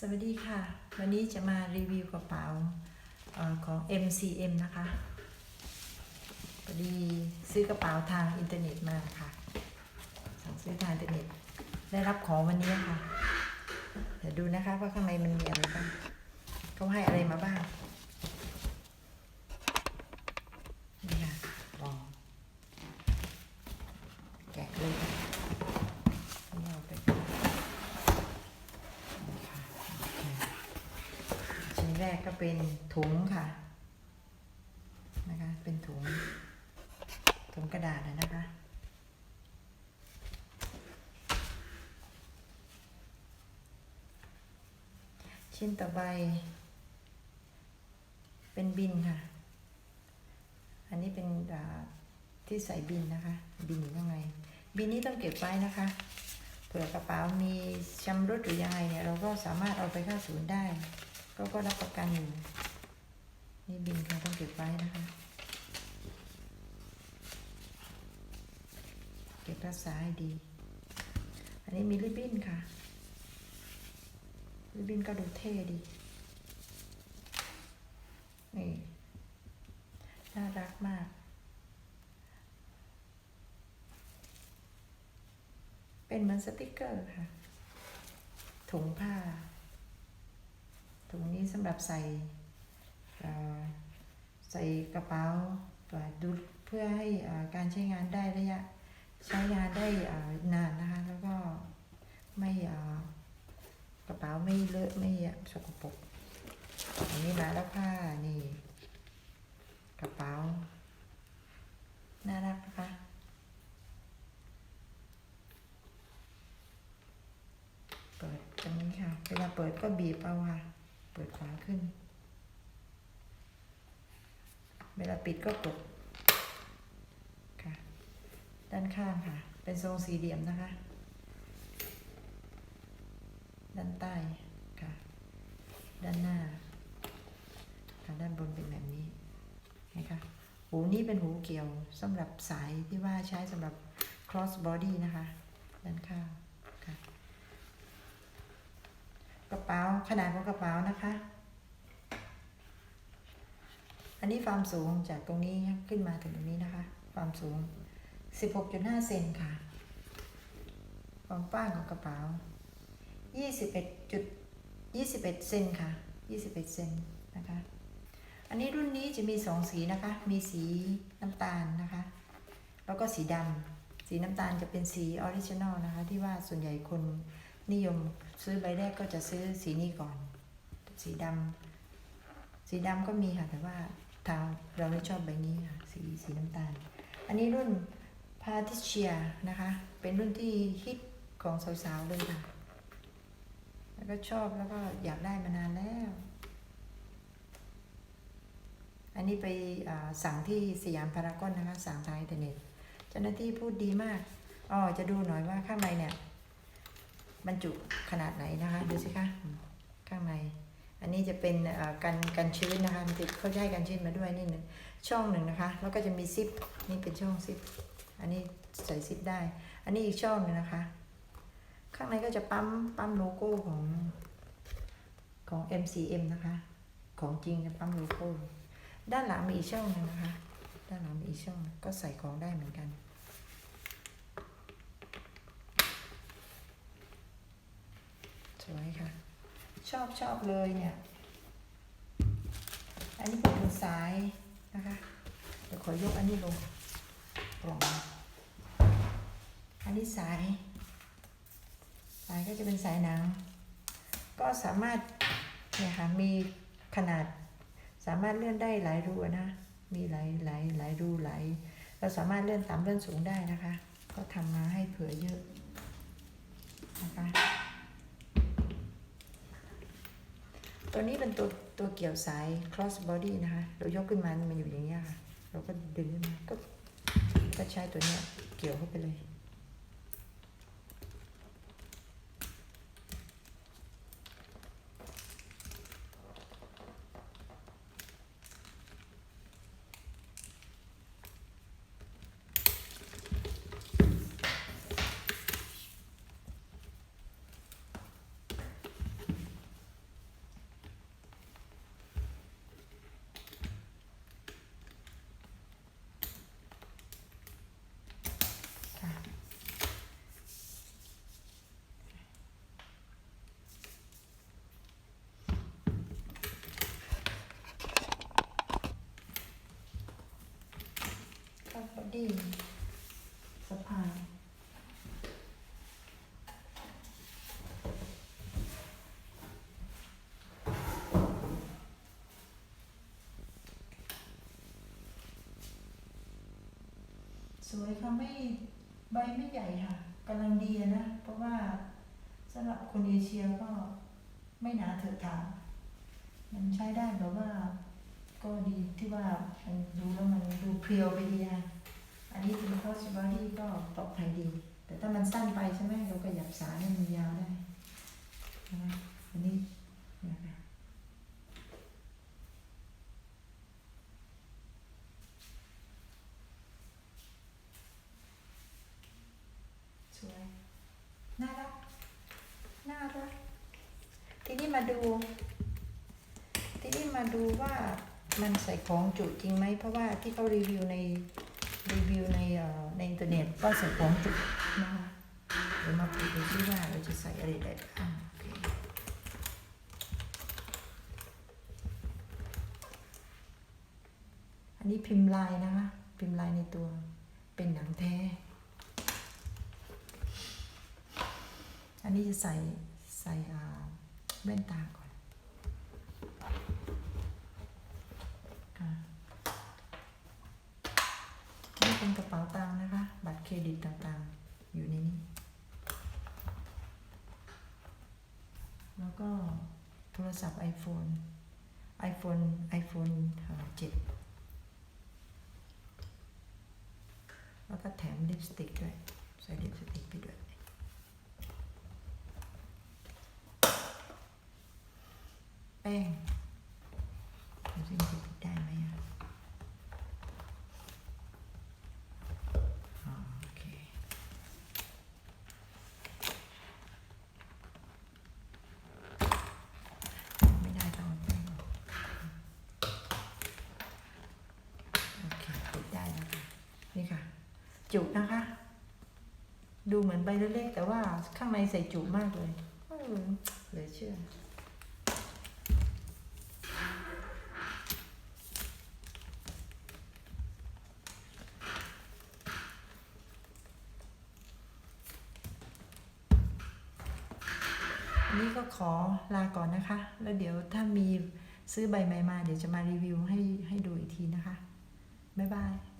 สวัสดีค่ะ วันนี้จะมารีวิวกระเป๋าออของ MCM นะคะพอดีซื้อกระเป๋าทางอินเทอร์เน็ตมาค่ะ สั่งซื้อทางอินเทอร์เน็ต ได้รับของวันนี้ค่ะ เดี๋ยวดูนะคะว่าข้างในมันมีอะไรบ้างเขาให้อะไรมาบ้าง นี่ค่ะลองแกะเลยค่ะนี่เอาไปก่อนนี่ค่ะโอเคชิ้น แรกก็เป็นถุงค่ะ นะคะ เป็นถุง ถุงกระดาษนะคะ ชิ้นต่อไป เป็นบินค่ะ อันนี้เป็นที่ใส่บินนะคะ บินอยู่ข้างในบินนี้ต้องเก็บไว้นะคะเผื่อกระเป๋ามีชำรุดหรือยังไงเนี่ยเราก็สามารถเอาไปเข้าศูนย์ได้ ก็ก็รับประกันอยู่นี่บินค่ะต้องเก็บไว้นะคะ เก็บรักษาให้ดี อันนี้มีริบบิ้นค่ะ ริบบิ้นก็ดูเท่ดี นี่ น่ารักมาก เป็นเหมือนสติกเกอร์ค่ะ ถุงผ้า สำหรับใส่ใส่กระเป๋าเปิดดูเพื่อให้การใช้งานได้ระยะ ใช้งานได้นานนะคะ แล้วก็ไม่กระเป๋าไม่เลอะไม่สกปรกอันนี้มาแล้วผ้านี่ กระเป๋า น่ารักนะคะเปิดตรงนี้ค่ะ เวลาเปิดก็บีบเอาค่ะ เปิดฝาขึ้น เวลาปิดก็กดค่ะ ด้านข้างค่ะ เป็นทรงสี่เหลี่ยมนะคะ ด้านใต้ค่ะ ด้านหน้าค่ะด้านบนเป็นแบบนี้นะคะหูนี้เป็นหูเกี่ยวสำหรับสายที่ว่าใช้สำหรับ cross body นะคะ ด้านข้างค่ะ กระเป๋าขนาดของกระเป๋านะคะ อันนี้ความสูงจากตรงนี้ขึ้นมาถึงตรงนี้นะคะ ความสูง 16.5 เซนค่ะ ความกว้างของกระเป๋า 21จุด21 เซนค่ะ 21 เซนนะคะ อันนี้รุ่นนี้จะมีสองสีนะคะ มีสีน้ำตาลนะคะ แล้วก็สีดำ สีน้ำตาลจะเป็นสีออริจินอลนะคะ ที่ว่าส่วนใหญ่คน นิยมซื้อใบแรกก็จะซื้อสีนี้ก่อน สีดำสีดำก็มีค่ะ แต่ว่าทางเราไม่ชอบใบนี้ค่ะ สีสีน้ำตาล อันนี้รุ่นพาทิเชียนะคะ เป็นรุ่นที่ฮิตของสาวๆเลยค่ะ แล้วก็ชอบแล้วก็อยากได้มานานแล้ว อันนี้ไปสั่งที่สยามพารากอนนะคะ สั่งทางอินเทอร์เน็ตเจ้าหน้าที่พูดดีมากอ๋อจะดูหน่อยว่าข้างในเนี่ย บรรจุขนาดไหนนะคะดูสิคะข้างใน อันนี้จะเป็นกันกันชื้นนะคะมันจะเขาให้กันชื้นมาด้วยนี่หนึ่งช่องหนึ่งนะคะแล้วก็จะมีซิปนี่เป็นช่องซิปอันนี้ใส่ซิปได้ อันนี้อีกช่องหนึงนะคะ ข้างในก็จะปั๊มปั๊มโลโก้ของของ MCM นะคะ ของจริงจะปั๊มโลโก้ด้านหลังมีอีกช่องหนึงนะคะ ด้านหลังมีอีกช่องก็ใส่ของได้เหมือนกัน สวยค่ะ ชอบชอบเลยเนี่ย อันนี้เป็นสายนะคะ เดี๋ยวขอยกอันนี้ลงกล่อง อันนี้สาย สายก็จะเป็นสายหนัง ก็สามารถเนี่ยค่ะมีขนาดสามารถเลื่อนได้หลายรูนะ มีหลายหลายหลายรูหลาย เราสามารถเลื่อนต่ำเลื่อนสูงได้นะคะ ก็ทำมาให้เผื่อเยอะนะคะ ตัวนี้เป็นตัวตัวเกี่ยวสาย cross body นะคะ เรายกขึ้นมา มันอยู่อย่างนี้ยค่ะ เราก็ดึงขึ้นมา ก็ก็ใช้ตัวเนี้ยเกี่ยวเข้าไปเลย ดีสะาสวยค่ะไม่ใบไม่ใหญ่ค่ะกำลังดีนะ เพราะว่าสำหรับคนเอเชียก็ไม่หนาเถิดถางมันใช้ได้แบบว่า ก็ดีที่ว่ามันดูแล้วมันดูเพรียวไปดีอะ อันนี้เป็น crossbody ก็ปลอดภัยดี แต่ถ้ามันสั้นไปใช่ไหมเราก็หยับสายให้มันยาวได้อันนี้นะคะสวยน่ารักน่ารักทีนี้มาดู ทีนี้มาดูว่ามันใส่ของจุจริงไหมเพราะว่าที่เขารีวิวในรีวิว เน็ตก็ใส่ของจุนะคะเดี๋ยวมาดูซิว่าเราจะใส่อะไรได้บ้างอันนี้พิมพ์ลายนะคะ พิมพ์ลายในตัวเป็นหนังแท้ อันนี้จะใส่ใส่แว่นตาก่อนอนี่เป็นกระเป๋าตังค์นะคะ เครดิตต่างๆ อยู่ในนี้ แล้วก็โทรศัพท์ iPhone iPhone iPhone เอ่อ7แล้วก็แถมลิปสติกด้วย ใส่ลิปสติกไปด้วยแป้งดูสิมันจะติดได้ไหมอะอ๋อโอเค ไม่ได้ต้องเอาแป้งออกโอเคติดได้แล้วค่ะ นี่ค่ะ จุกนะคะ ดูเหมือนใบเล็กๆแต่ว่าข้างในใส่จุมากเลยเออเหลือเชื่อวันนี้ก็ขอลาก่อนนะคะ แล้วเดี๋ยวถ้ามีซื้อใบใหม่มา เดี๋ยวจะมารีวิวให้ให้ดูอีกทีนะคะ บ๊ายบาย